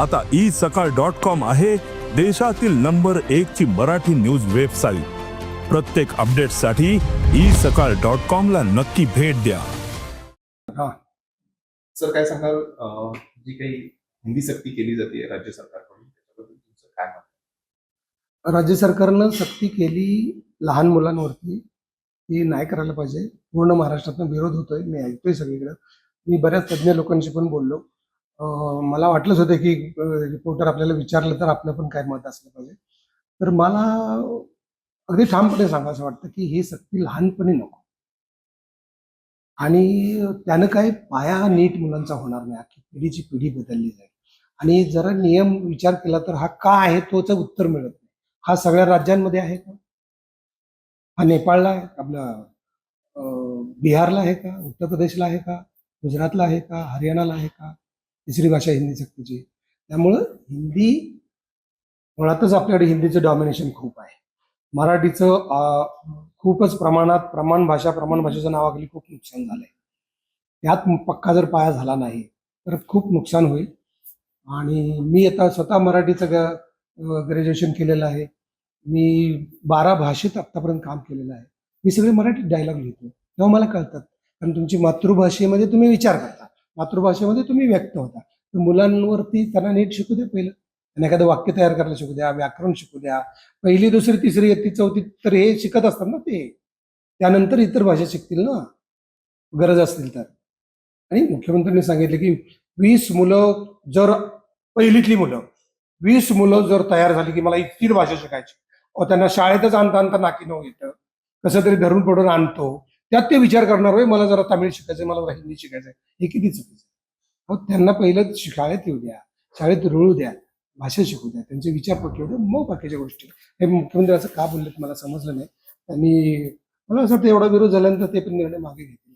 आता ई सकाळ dot com आहे देशातील नंबर एक ची मराठी न्यूज वेबसाईट. प्रत्येक अपडेटसाठी ई सकाळ डॉट कॉम ला नक्की भेट द्या. हा. सर काय सांगाल? जी काही हिंदी सक्ती केली जाते राज्य सरकारकडून त्याच्याबद्दल तुमचं काय मत आहे? राज्य सरकारनं सक्ती केली लहान मुलांवरती. ती नाही करायला पाहिजे. पूर्ण महाराष्ट्रातून विरोध होतोय. मी ऐकतोय सगळीकडे. मी बऱ्याच तज्ज्ञ लोकांशी पण बोललो. मला वाटलंच होतं की रिपोर्टर आपल्याला विचारलं तर आपलं पण काय मत असलं पाहिजे. तर मला अगदी ठामपणे सांगायचं वाटतं की ही सक्ती लहानपणी नको. आणि त्यानं काय पाया नीट मुलांचा होणार नाही. अख्खी पिढीची पिढी बदलली जाईल. आणि जरा नियम विचार केला तर हा का आहे तोच उत्तर मिळत नाही. हा सगळ्या राज्यांमध्ये आहे का? हा नेपाळला आहे? आपला बिहारला आहे का? उत्तर प्रदेशला आहे का? गुजरातला आहे का? हरियाणाला आहे का? तिसरी भाषा हिंदी सक्तीची. त्यामुळं हिंदी मुळातच आपल्याकडे हिंदीचं डॉमिनेशन खूप आहे. मराठीचं खूपच प्रमाणात प्रमाण भाषा प्रमाण भाषेच्या नावाखाली खूप नुकसान झालंय. त्यात पक्का जर पाया झाला नाही तर खूप नुकसान होईल. आणि मी आता स्वतः मराठीचं ग्रॅज्युएशन केलेलं आहे. मी बारा भाषेत आत्तापर्यंत काम केलेलं आहे. मी सगळे मराठीत डायलॉग लिहितो तेव्हा मला कळतात कारण तुमची मातृभाषेमध्ये तुम्ही विचार करता. मातृभाषेमध्ये तुम्ही व्यक्त होता. मुलांवरती त्यांना नीट शिकू दे पहिलं. त्यांना एखादं वाक्य तयार करायला शिकू द्या व्याकरण शिकू द्या. पहिली दुसरी तिसरी येती चौथी तर हे शिकत असतात ना ते. त्यानंतर इतर भाषा शिकतील ना? गरज असतील तर. आणि मुख्यमंत्र्यांनी सांगितलं की वीस मुलं जर पहिलीतली मुलं वीस मुलं जर तयार झाली की मला इतकी भाषा शिकायची. अहो त्यांना शाळेतच आणता आणता नाकी नऊ येतं. कसं तरी धरून पडून आणतो. त्यात ते विचार करणार होय मला जरा तमिळ शिकायचंय मला जरा हिंदी शिकायचंय. हे किती चुकीचं आहे. त्यांना पहिलं शाळेत येऊ द्या शाळेत रुळू द्या भाषा शिकू द्या त्यांचे विचार पटवू द्या मग बाकीच्या गोष्टी. हे मुख्यमंत्री असं का बोललेत मला समजलं नाही. त्यांनी मला असं वाटतं एवढा विरोध झाल्यानंतर ते पण निर्णय मागे घेतले.